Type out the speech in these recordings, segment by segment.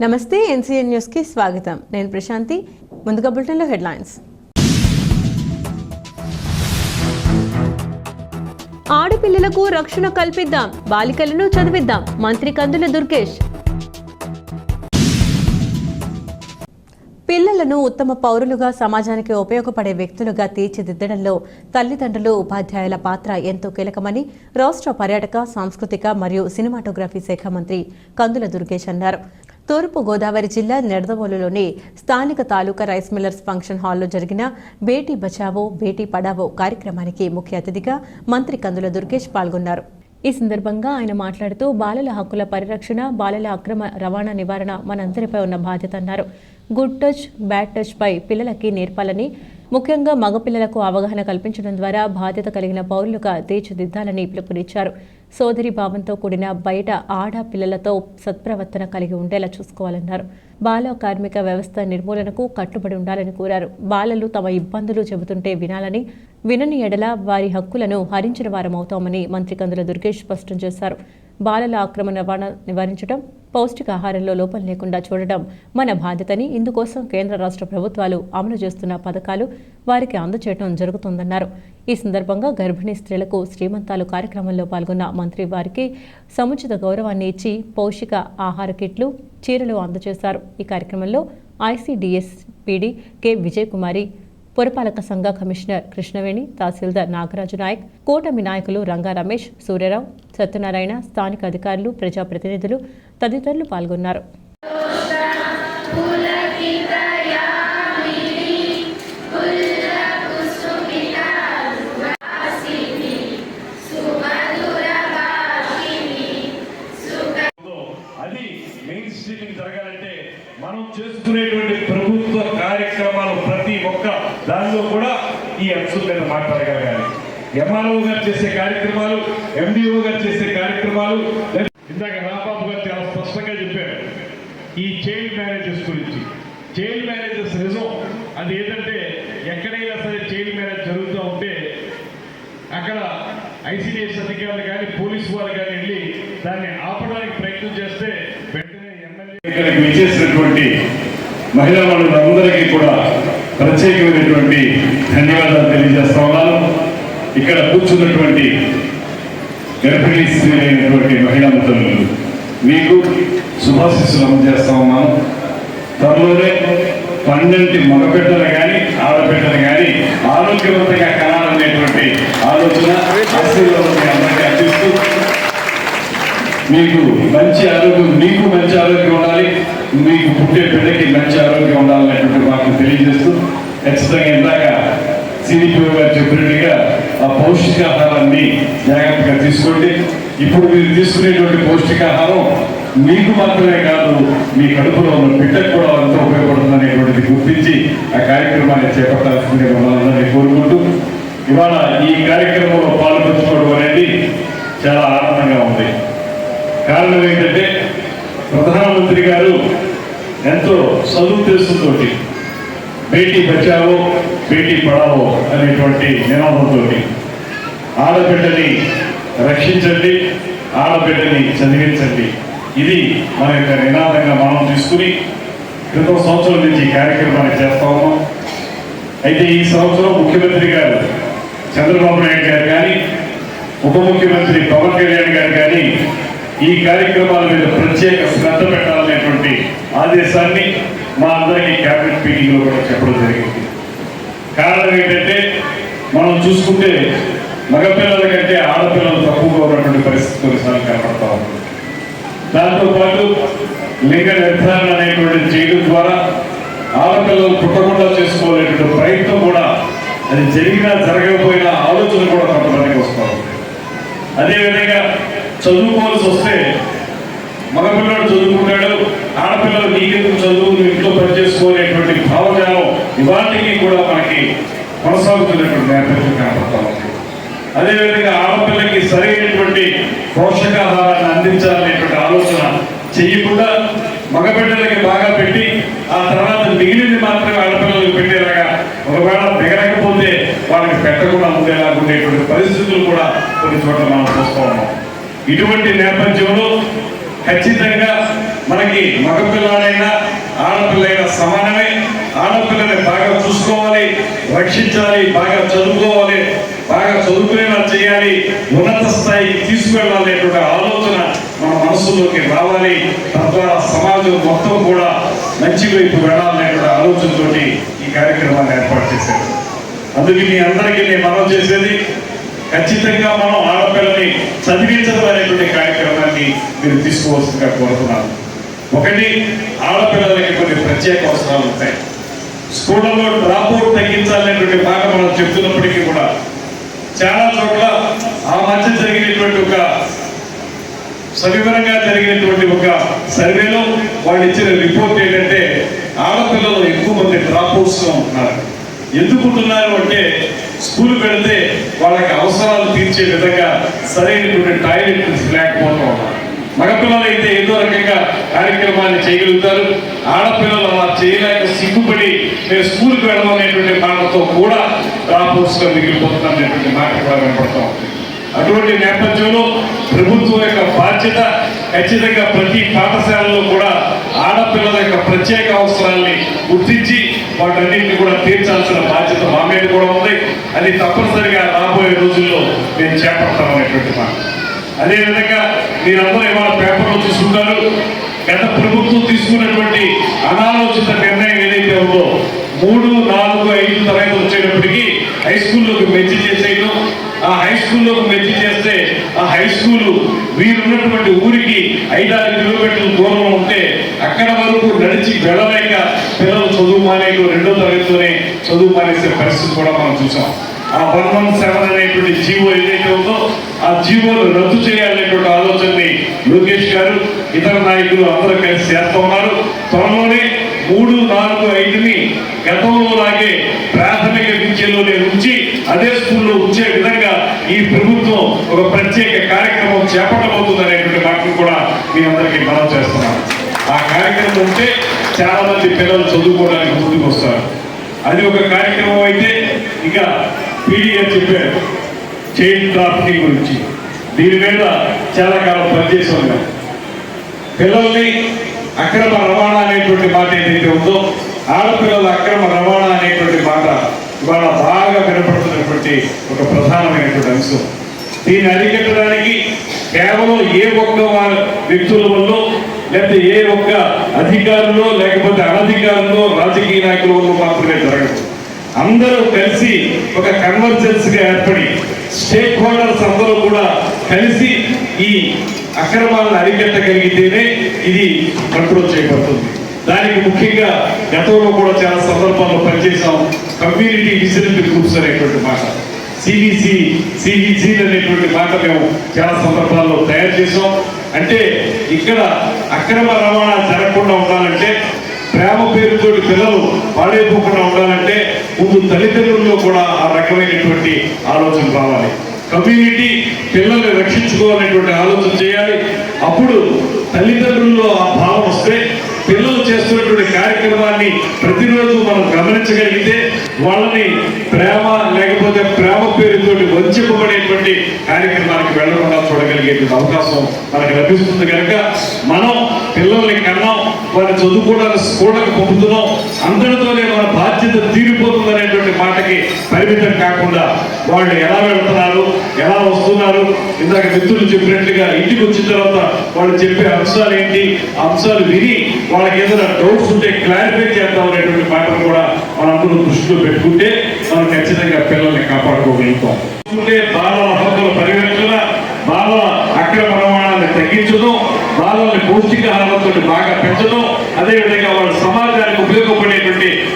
నమస్తే ఎన్సీఎన్ న్యూస్కి స్వాగతం. నేను ప్రశాంతి. ముందుగా బులెటిన్లో హెడ్లైన్స్. ఆడపిల్లలకు రక్షణ కల్పిద్దాం బాలికలను చదివిద్దాం. మంత్రి కందుల దుర్గేష్. పిల్లలను ఉత్తమ పౌరులుగా సమాజానికి ఉపయోగపడే వ్యక్తులుగా తీర్చిదిద్దడంలో తల్లిదండ్రులు ఉపాధ్యాయుల పాత్ర ఎంతో కీలకమని రాష్ట్ర పర్యాటక సాంస్కృతిక మరియు సినిమాటోగ్రఫీ శాఖ మంత్రి కందుల దుర్గేష్ అన్నారు. తూర్పు గోదావరి జిల్లా నెడదవోలులోని స్థానిక తాలూకా రైస్ మిల్లర్స్ ఫంక్షన్ హాల్లో జరిగిన బేటీ బచావో బేటీ పడావో కార్యక్రమానికి ముఖ్య అతిథిగా మంత్రి కందుల దుర్గేష్ పాల్గొన్నారు. ఈ సందర్భంగా ఆయన మాట్లాడుతూ బాలల హక్కుల పరిరక్షణ బాలల అక్రమ రవాణా నివారణ మనందరిపై ఉన్న బాధ్యత అన్నారు. గుడ్ టచ్ బ్యాడ్ టచ్ పై పిల్లలకి నేర్పాలని ముఖ్యంగా మగపిల్లలకు అవగాహన కల్పించడం ద్వారా బాధ్యత కలిగిన పౌరులుగా తీర్చిదిద్దాలని పిలుపునిచ్చారు. సోదరి భావంతో కూడిన బయట ఆడపిల్లలతో సత్ప్రవర్తన కలిగి ఉండేలా చూసుకోవాలన్నారు. బాల కార్మిక వ్యవస్థ నిర్మూలనకు కట్టుబడి ఉండాలని కోరారు. బాలలు తమ ఇబ్బందులు చెబుతుంటే వినాలని వినని ఎడల వారి హక్కులను హరించిన వారమవుతామని మంత్రి కందుల దుర్గేష్ స్పష్టం చేశారు. బాలల ఆక్రమణ రవాణా నివారించడం పౌష్టికాహారంలో లోపం లేకుండా చూడడం మన బాధ్యతని ఇందుకోసం కేంద్ర రాష్ట్ర ప్రభుత్వాలు అమలు చేస్తున్న పథకాలు వారికి అందచేయడం జరుగుతుందన్నారు. ఈ సందర్భంగా గర్భిణీ స్త్రీలకు శ్రీమంతాలు కార్యక్రమంలో పాల్గొన్న మంత్రి వారికి సముచిత గౌరవాన్ని ఇచ్చి పౌష్టిక ఆహార కిట్లు చీరలు అందజేశారు. ఈ కార్యక్రమంలో ఐసీడీఎస్ పీడీ కె విజయకుమారి పురపాలక సంఘ కమిషనర్ కృష్ణవేణి తహసీల్దార్ నాగరాజు నాయక్ కూటమి నాయకులు రంగా రమేష్ సూర్యరావు సత్యనారాయణ స్థానిక అధికారులు ప్రజాప్రతినిధులు తదితరులు పాల్గొన్నారు. ఈ అంశం మీద మాట్లాడగలగాలి ఎంఆర్ఓ గారు చేసే కార్యక్రమాలు ఎండిఓ గారు చేసే కార్యక్రమాలు ఇందాక రాబాబు గారు చాలా స్పష్టంగా చెప్పారు. ఈ చైల్డ్ మ్యారేజెస్ గురించి. చైల్డ్ మ్యారేజెస్ నిజం. అది ఏంటంటే ఎక్కడైనా సరే చైల్డ్ మ్యారేజ్ జరుగుతూ ఉంటే అక్కడ ఐసీడీఎస్ అధికారులు కానీ పోలీసు వారు కానీ వెళ్ళి దాన్ని ఆపడానికి ప్రయత్నం చేస్తే వెంటనే ఎమ్మెల్యే ఇక్కడికి విచ్చేసినటువంటి మహిళా వాళ్ళందరికీ కూడా ప్రత్యేకమైనటువంటి ధన్యవాదాలు తెలియజేస్తా ఉన్నాను. ఇక్కడ కూర్చున్నటువంటి గర్భిణీ స్త్రీలైనటువంటి మహిళా మిత్రులు మీకు శుభాశిస్సులు అందజేస్తా ఉన్నాను. త్వరలోనే పన్నెండు మగబిడ్డలు కానీ ఆడబిడ్డలు కానీ ఆరోగ్యవంతంగా కనాలనేటువంటి ఆలోచన ఆశీర్వాదం అందరికీ అందిస్తూ మీకు మంచి ఆరోగ్యం మీకు మంచి ఆరోగ్యం ఉండాలి. మీకు పుట్టే బిడ్డకి మంచి ఆరోగ్యం ఉండాలనేటువంటి మాకు తెలియజేస్తూ ఖచ్చితంగా ఇందాక సిడిపిఓ గారు చెప్పినట్టుగా ఆ పౌష్టికాహారాన్ని జాగ్రత్తగా తీసుకోండి. ఇప్పుడు మీరు తీసుకునేటువంటి పౌష్టికాహారం మీకు మాత్రమే కాదు మీ కడుపులో ఉన్న బిడ్డకు కూడా ఎంతో ఉపయోగపడుతుంది అనేటువంటిది గుర్తించి ఆ కార్యక్రమాన్ని చేపట్టాల్సింది ఉండాలని కోరుకుంటూ ఇవాళ ఈ కార్యక్రమంలో పాల్పంచుకోవడం అనేది చాలా ఆనందంగా ఉంది కారణం ఏంటంటే ప్రధానమంత్రి గారు ఎంతో సదుద్దేశంతో బేటీ బచావో బేటీ పడావో అనేటువంటి నినాదంతో ఆడబిడ్డని రక్షించండి ఆడబిడ్డని చదివించండి. ఇది మన యొక్క నినాదంగా మనం తీసుకుని క్రితం సంవత్సరం నుంచి కార్యక్రమాన్ని చేస్తా ఉన్నాం. అయితే ఈ సంవత్సరం ముఖ్యమంత్రి గారు చంద్రబాబు నాయుడు గారు కానీ ఉప ముఖ్యమంత్రి పవన్ కళ్యాణ్ గారు కానీ ఈ కార్యక్రమాల మీద ప్రత్యేక శ్రద్ధ పెట్టాలనేటువంటి ఆదేశాన్ని మా అందరికీ క్యాబినెట్ మీటింగ్లో కూడా చెప్పడం జరిగింది. కారణం ఏంటంటే మనం చూసుకుంటే మగపిల్లల కంటే ఆడపిల్లలు తక్కువగా ఉన్నటువంటి పరిస్థితి కొన్నిసార్లు కనపడతా ఉంది. దాంతోపాటు లింగ నిర్ధారణ అనేటువంటి చేయడం ద్వారా ఆడపిల్లలు పుట్టకుండా చేసుకోవాలనేటువంటి ప్రయత్నం కూడా అది జరిగినా జరగకపోయినా ఆలోచన కూడా కొంతమందికి వస్తూ ఉంది. అదేవిధంగా చదువుకోవాల్సి వస్తే మగపిల్లడు చదువుకుంటాడు ఆడపిల్లలు నీకెందుకు చదువు నువ్వు ఇంట్లో పనిచేసుకోనేటువంటి భావజాలం ఇవాటికి కూడా మనకి కొనసాగుతున్నటువంటి నేపథ్యం కనపడతా ఉంది. అదేవిధంగా ఆడపిల్లకి సరైనటువంటి పోషకాహారాన్ని అందించాలనేటువంటి ఆలోచన చేయకుండా మగబిడ్డలకి బాగా పెట్టి ఆ తర్వాత మిగిలింది మాత్రమే ఆడపిల్లలకు పెట్టేలాగా ఒకవేళ మిగలకపోతే వాళ్ళకి పెట్టకుండా ఉండేలాగా ఉండేటువంటి పరిస్థితులు కూడా కొన్ని చోట్ల మనం చూస్తూ ఉన్నాం. ఇటువంటి నేపథ్యంలో ఖచ్చితంగా మనకి మగపిల్లాడైనా ఆడపిల్లైనా సమానమే. ఆడపిల్లని బాగా చూసుకోవాలి రక్షించాలి బాగా చదువుకోవాలి బాగా చదువుకునేలా చేయాలి ఉన్నత స్థాయికి తీసుకువెళ్ళాలనేటువంటి ఆలోచన మన మనసులోకి రావాలి. తద్వారా సమాజం మొత్తం కూడా మంచి వైపు వెళ్ళాలనేటువంటి ఆలోచనతోటి ఈ కార్యక్రమాన్ని ఏర్పాటు చేశారు. అందుకే మీ అందరికీ నేను మనం చేసేది ఖచ్చితంగా మనం ఆడపిల్లని చదివించడం అనేటువంటి కార్యక్రమాన్ని మీరు తీసుకోవాల్సిందిగా కోరుతున్నాను. ఒకటి ఆడపిల్లలకి కొన్ని ప్రత్యేక అవసరాలు ఉంటాయి. స్కూళ్ళలో డ్రాప్ అవుట్ తగ్గించాలనేటువంటి మాట మనం చెప్తున్నప్పటికీ కూడా చాలా చోట్ల ఆ మధ్య జరిగినటువంటి ఒక సవివరంగా జరిగినటువంటి ఒక సర్వేలో వాళ్ళు ఇచ్చిన రిపోర్ట్ ఏంటంటే ఆడపిల్లలు ఎక్కువ మంది డ్రాప్ అవుట్స్ ఉంటున్నారు. ఎందుకుంటున్నారు అంటే స్కూల్ పెడితే వాళ్ళకి అవసరాలు తీర్చే విధంగా సరైనటువంటి టాయిలెట్ లేకపోవడం మగపిల్లలు అయితే ఏదో రకంగా కార్యక్రమాన్ని చేయగలుగుతారు. ఆడపిల్లలు అలా చేయలేక సిగ్గుపడి నేను స్కూల్కి వెళ్ళడం అనేటువంటి మాటతో కూడా డ్రాప్ అవుట్స్ మిగిలిపోతున్నాం అనేటువంటి మాట కూడా వినపడతాం ఉంది. అటువంటి నేపథ్యంలో ప్రభుత్వం యొక్క బాధ్యత ఖచ్చితంగా ప్రతి పాఠశాలలో కూడా ఆడపిల్లల యొక్క ప్రత్యేక అవసరాల్ని గుర్తించి వాటన్నింటినీ కూడా తీర్చాల్సిన బాధ్యత మా మీద కూడా ఉంది. అది తప్పనిసరిగా రాబోయే రోజుల్లో మేము చేపడతాం అనేటువంటి మాట. అదేవిధంగా మీరందరూ ఇవాళ పేపర్లో చూసుకుంటారు గత ప్రభుత్వం తీసుకున్నటువంటి అనాలోచిత నిర్ణయం ఏదైతే ఉందో మూడు నాలుగు ఐదు తరగతి వచ్చేటప్పటికి హై స్కూల్లోకి మెచ్చి చేసేయడం ఆ హై స్కూల్లోకి మెచ్చి చేస్తే ఆ హై స్కూల్ వీరున్నటువంటి ఊరికి ఐదారు కిలోమీటర్ల దూరం ఉంటే అక్కడ వరకు నడిచి వెళ్ళలేక పిల్లలు చదువు మానేలు రెండో తరగతిలోనే చదువు మానేసే పరిస్థితి కూడా మనం చూసాం. ఆ వన్ వన్ సెవెన్ అనేటువంటి జీవో ఏదైతే ఉందో ఆ జీవోను రద్దు చేయాలనేటువంటి ఆలోచనని లోకేష్ గారు ఇతర నాయకులు అందరూ కలిసి చేస్తా ఉన్నారు. త్వరలోనే మూడు నాలుగు ఐదుని గతంలో లాగే ప్రాథమిక విద్యలోనే ఉంచి అదే స్కూల్లో ఉంచే విధంగా ఈ ప్రభుత్వం ఒక ప్రత్యేక కార్యక్రమం చేపట్టబోతుంది అనేటువంటి మాటను కూడా మీ అందరికీ మనం చేస్తున్నాం ఆ కార్యక్రమం ఉంటే చాలా మంది పిల్లలు చదువుకోవడానికి ముందుకు వస్తారు. అది ఒక కార్యక్రమం అయితే ఇక పీడీ చెప్పారు చైల్డ్ ట్రాఫికింగ్ గురించి. దీని మీద చాలా కాలం పనిచేసి ఉన్నాం పిల్లల్ని అక్రమ రవాణా అనేటువంటి మాట ఏదైతే ఉందో ఆడపిల్లల అక్రమ రవాణా అనేటువంటి మాట ఇవాళ బాగా వినపడుతున్నటువంటి ఒక ప్రధానమైనటువంటి అంశం. దీన్ని అరికట్టడానికి కేవలం ఏ ఒక్క వ్యక్తుల వల్ల లేకపోతే ఏ ఒక్క అధికారులు లేకపోతే అనధికారంలో రాజకీయ నాయకులు మాత్రమే జరగదు. అందరూ కలిసి ఒక కన్వర్జెన్స్గా ఏర్పడి స్టేక్ హోల్డర్స్ అందరూ కూడా కలిసి ఈ అక్రమాలను అరికట్టగలిగితేనే ఇది కంట్రోల్ చేయబడుతుంది. దానికి ముఖ్యంగా గతంలో కూడా చాలా సందర్భాల్లో పనిచేసాం కమ్యూనిటీ విజిలెంట్ గ్రూప్స్ అనేటువంటి మాట. సిబిసి సిబిసి అనేటువంటి మాట మేము చాలా సందర్భాల్లో తయారు చేసాం అంటే ఇక్కడ అక్రమ రవాణా జరగకుండా ఉండాలంటే ప్రేమ పేరుతోటి పిల్లలు పాడైపోకుండా ఉండాలంటే ముందు తల్లిదండ్రుల్లో కూడా ఆ రకమైనటువంటి ఆలోచన రావాలి. కమ్యూనిటీ పిల్లల్ని రక్షించుకోవాలనేటువంటి ఆలోచన చేయాలి. అప్పుడు తల్లిదండ్రుల్లో ఆ భావం వస్తే పిల్లలు చేస్తున్నటువంటి కార్యక్రమాన్ని ప్రతిరోజు మనం గమనించగలిగితే వాళ్ళని ప్రేమ లేకపోతే ప్రేమ పేరుతో వంచబడేటువంటి కార్యక్రమానికి వెళ్ళకుండా చూడగలిగే అవకాశం మనకు లభిస్తుంది. కనుక మనం పిల్లల్ని కన్నాం వారిని చదువుకోవడానికి స్కూళ్ళకి పంపుతున్నాం అందరితోనే మన బాధ్యత తీరిపోతుంది అనేటువంటి మాటకి పరిమితం కాకుండా వాళ్ళు ఎలా వెళ్తున్నారు ఎలా వస్తున్నారు ఇందాక మిత్రులు చెప్పినట్లుగా ఇంటికి వచ్చిన తర్వాత వాళ్ళు చెప్పే అంశాలు ఏంటి అంశాలు విని వాళ్ళకి ఏదైనా డౌట్స్ ఉంటే క్లారిఫై చేద్దాం అనేటువంటి మాటను కూడా మనందరూ దృష్టిలో పెట్టుకుంటే మనం ఖచ్చితంగా పిల్లల్ని కాపాడుకోగలుగుతాం. బాలల హక్కుల పరిరక్షణ బాలల అక్రమ ప్రమాణాన్ని తగ్గించడం బాలల్ని పౌష్టికాహారంతో బాగా పెంచడం అదేవిధంగా వాళ్ళ సమాజానికి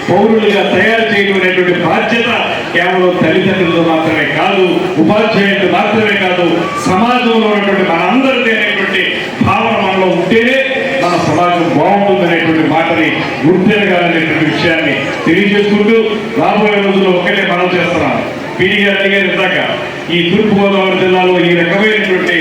పౌరులుగా తయారు చేయడం అనేటువంటి బాధ్యత కేవలం తల్లిదండ్రులతో మాత్రమే కాదు ఉపాధ్యాయులు మాత్రమే కాదు సమాజంలో ఉన్నటువంటి మనందరిది అనేటువంటి భావన మనలో ఉంటేనే మన సమాజం బాగుంటుంది అనేటువంటి మాటని గుర్తెరగాలనేటువంటి విషయాన్ని తెలియజేసుకుంటూ రాబోయే రోజుల్లో ఒకటే మనం చేస్తున్నాం. పీడి గారు అడిగారు ఇందాక ఈ తూర్పుగోదావరి జిల్లాలో ఈ రకమైనటువంటి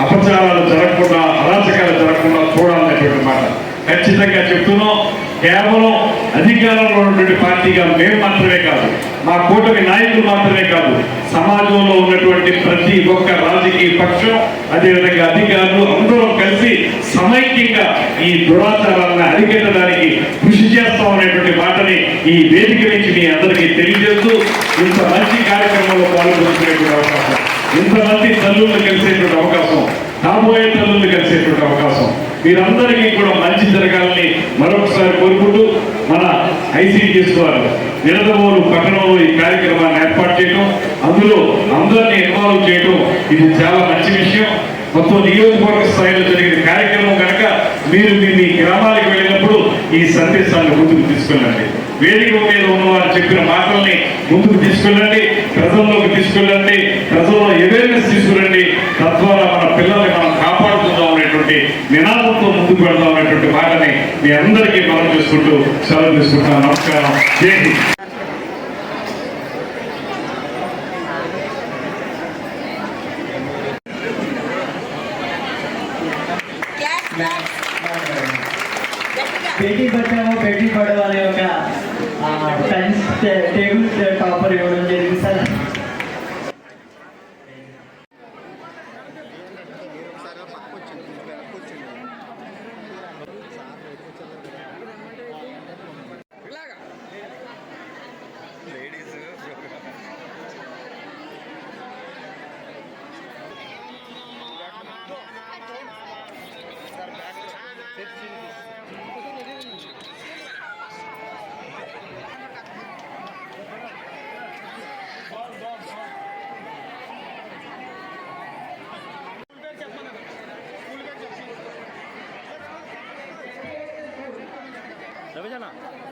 అపచారాలు జరగకుండా అరాచకాలు జరగకుండా చూడాలనేటువంటి మాట. ఖచ్చితంగా చెప్తున్నాం. కేవలం అధికారంలో ఉన్నటువంటి పార్టీగా మేము మాత్రమే కాదు మా కూటమి నాయకులు మాత్రమే కాదు సమాజంలో ఉన్నటువంటి ప్రతి ఒక్క రాజకీయ పక్షం అదేవిధంగా అధికారులు అందరూ కలిసి సమైక్యంగా ఈ దురాచారాలను అరికట్టడానికి కృషి చేస్తాం అనేటువంటి మాటని ఈ వేదిక నుంచి మీ అందరికీ తెలియజేస్తూ ఇంత మంచి కార్యక్రమంలో పాల్గొనేటువంటి అవకాశం ఇంతమంది తల్లులు కలిసేటువంటి అవకాశం రాబోయే తల్లులు కలిసేటువంటి అవకాశం. మీరందరికీ కూడా మంచి జరగాలని మరొకసారి కోరుకుంటూ మన ఐసీడీఎస్ వారు నిడదవోలు పట్టణంలో ఈ కార్యక్రమాన్ని ఏర్పాటు చేయడం అందులో అందరినీ ఇన్వాల్వ్ చేయడం ఇది చాలా మంచి విషయం. మొత్తం నియోజకవర్గ స్థాయిలో జరిగిన కార్యక్రమం కనుక మీరు మీ మీ గ్రామాలకు వెళ్ళినప్పుడు ఈ సందేశాన్ని ముందుకు తీసుకెళ్ళండి. వేదిక మీద ఉన్నవారు చెప్పిన మాటల్ని ముందుకు తీసుకెళ్ళండి ప్రజల్లోకి తీసుకెళ్ళండి ప్రజల్లో అవేర్నెస్ తీసుకురండి. తద్వారా మన పిల్లల్ని మనం కాపాడుకుందాం అనేటువంటి నినాదంతో ముందుకు వెళ్దాం అనేటువంటి మాటని మీ అందరికీ మనం చేసుకుంటూ సెలవు తీసుకుంటున్నాను నమస్కారం. జై హింద్. క్లాస్ క్లాస్ గట్టిగా బేటీ బచావో బేటీ పడావో అనే ఒక ఆ, టేబుల్ టాపర్ ఇవ్వడం జరిగింది సార్. না